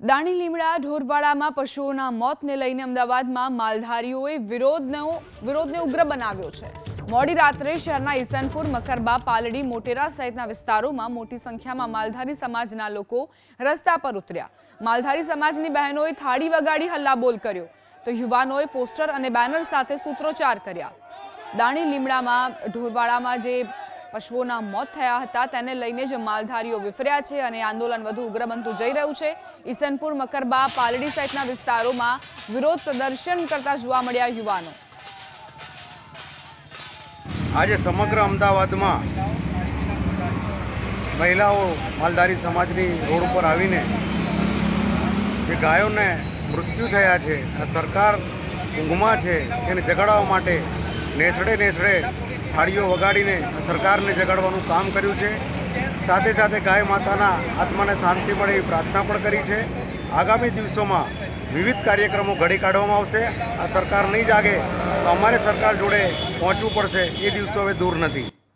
દાણી લીમડા ઢોરવાડામાં પશુઓના મોતને લઈને અમદાવાદમાં માલધારીઓએ વિરોધનો વિરોધને ઉગ્ર બનાવ્યો છે. મોડી રાત્રે શહેરના ઈસનપુર, મકરબા, પાલડી, મોટેરા સહિતના વિસ્તારોમાં મોટી સંખ્યામાં માલધારી સમાજના લોકો રસ્તા પર ઉતર્યા. માલધારી સમાજની બહેનોએ થાળી વગાડી હલ્લાબોલ કર્યો. તો યુવાનોએ પોસ્ટર અને બેનર સાથે સૂત્રોચ્ચાર કર્યા. દાણી લીમડામાં ઢોરવાડામાં જે પશુઓના મોત થયા હતા. તેને લઈને જ માલધારીઓ વિફર્યા છે અને આંદોલન વધુ ઉગ્ર બનતું જઈ રહ્યું છે. ઈસનપુર, મકરબા, પાલડી સહિતના વિસ્તારોમાં વિરોધ પ્રદર્શન કરતા જોવા મળ્યા યુવાનો. આજે સમગ્ર અમદાવાદમાં મહિલાઓ માલધારી સમાજની રોડ ઉપર આવીને જે ગાયોને મૃત્યુ થયા છે, આ સરકાર ઊંઘમાં છે એને જગાડવા માટે નેસડે નેસડે થાળીઓ વગાડીને સરકારને જગાડવાનું કામ કર્યું છે. સાથે સાથે ગાય માતાના આત્માને શાંતિ મળે એવી પ્રાર્થના પણ કરી છે. આગામી દિવસોમાં વિવિધ કાર્યક્રમો ઘડી કાઢવામાં આવશે. આ સરકાર નહીં જાગે તો અમારે સરકાર જોડે પહોંચવું પડશે. એ દિવસો હવે દૂર નથી.